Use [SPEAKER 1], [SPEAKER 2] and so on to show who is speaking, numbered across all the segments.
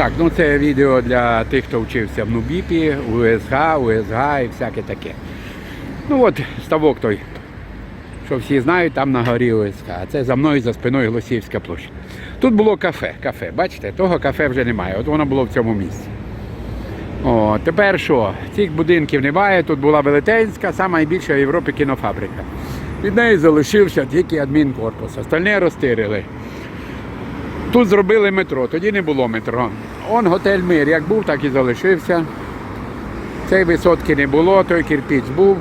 [SPEAKER 1] Так, ну це відео для тих, хто вчився в Нубіпі, УСГ, УСГ і всяке таке. Ну от ставок той, що всі знають, там на горі УСГ. А це за мною за спиною Голосіївська площа. Тут було кафе, кафе, бачите, того кафе вже немає. От воно було в цьому місці. О, тепер що? Цих будинків немає. Тут була велетенська, найбільша в Європі кінофабрика. Від неї залишився тільки адмінкорпус. Остальне розтирили. Тут зробили метро, тоді не було метро. Он готель Мир, як був, так і залишився. Цієї висотки не було, той кирпіч був.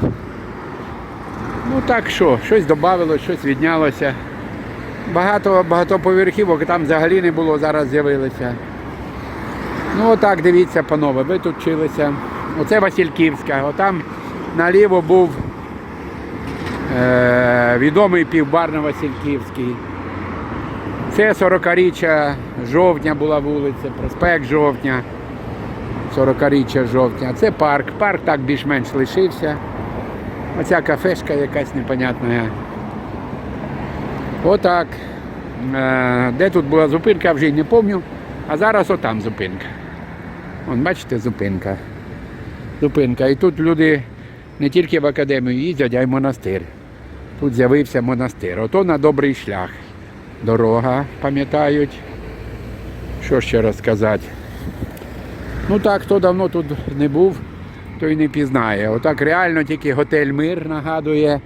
[SPEAKER 1] Ну так що, щось додавалося, щось віднялося. Багато багатоповерхівок там взагалі не було, зараз з'явилися. Ну отак, дивіться, панове, ви тут вчилися. Оце Васильківська, отам наліво був е, відомий півбар на Васильківський. Це 40-річчя жовтня була вулиця, проспект жовтня. 40-річчя жовтня. Це парк. Парк так більш-менш лишився. Оця кафешка якась непонятна. Отак. Е, Де тут була зупинка, вже й не пам'ятаю. А зараз отам зупинка. Вон, бачите, зупинка. Зупинка. І тут люди не тільки в академію їздять, а й монастир. Тут з'явився монастир. Ото на добрий шлях. Дорога, пам'ятають. Що ще розказати? Ну так, хто давно тут не був, той не пізнає. Отак реально тільки готель Мир нагадує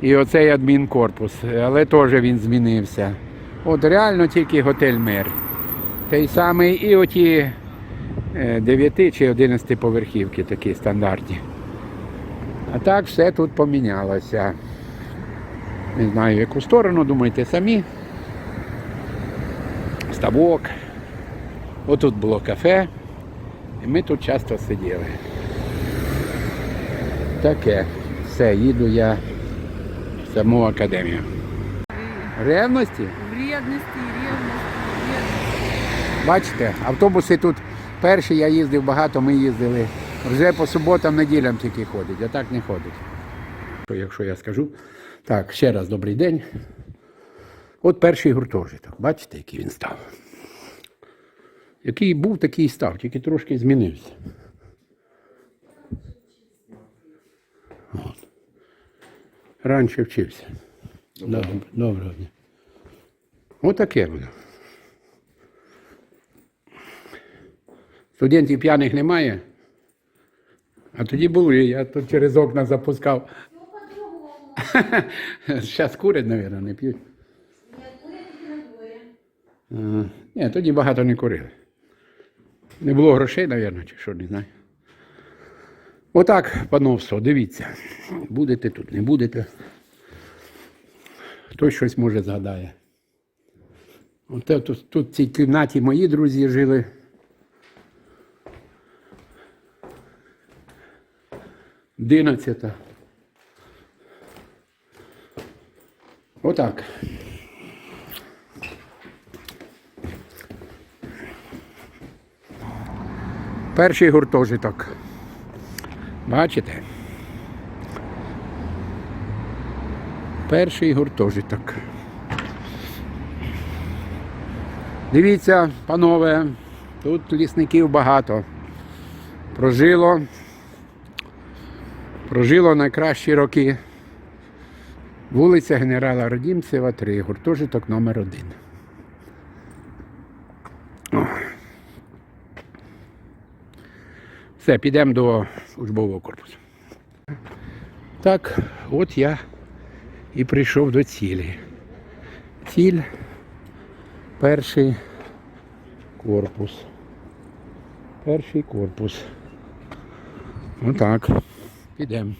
[SPEAKER 1] і оцей адмінкорпус. Але теж він змінився. От реально тільки готель Мир. Той самий і оті 9 чи 11 поверхівки такі стандартні. А так все тут помінялося. Не знаю, в яку сторону, думайте самі. Ставок. Отут було кафе. І ми тут часто сиділи. Таке. Все, їду я в саму академію. Ревності?
[SPEAKER 2] Вредності, ревності.
[SPEAKER 1] Бачите, автобуси тут перші, я їздив багато, ми їздили. Вже по суботам, неділям тільки ходять, а так не ходять. Якщо я скажу. Так, ще раз добрий день. От перший гуртожиток. Бачите, який він став. Який був, такий і став, тільки трошки змінився. От. Раніше вчився. Доброго, Доброго дня. Отаке воно. Студентів п'яних немає. А тоді були, я тут через окна запускав. Зараз курять, мабуть, не п'ють. Ні, тоді багато не курили. Не було грошей, мабуть, чи що, не знаю. Отак, пановство, дивіться. Будете тут, не будете. Хтось щось може згадає. От тут, тут в цій кімнаті мої друзі жили. Одинадцята. Отак. Перший гуртожиток. Бачите? Перший гуртожиток. Дивіться, панове, тут лісників багато. Прожило. Прожило найкращі роки. Вулиця генерала Родімцева, 3, гуртожиток номер 1. Все, підемо до службового корпусу. Так, от я і прийшов до цілі. Ціль перший корпус. Перший корпус. Отак. Підемо.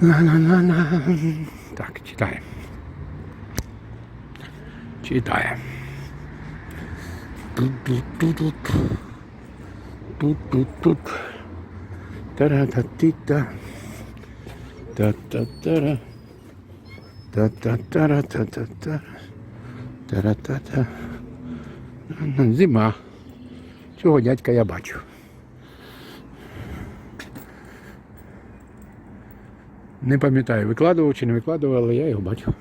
[SPEAKER 1] На-на-на-на. Так, читаємо. Читаємо. Тут-тут-тут. Тут-тут-тут. Тара-та-ти-та. Та-та-тара. Та-та-тара, та-та-тара. Тара-та-та. Зима. Цього дядька я бачу. Не пам'ятаю, викладував чи не викладував, але я його бачив.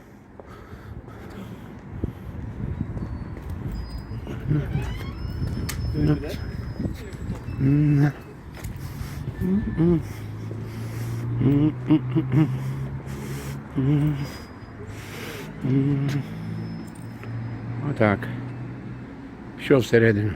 [SPEAKER 1] Отак. Що всередину?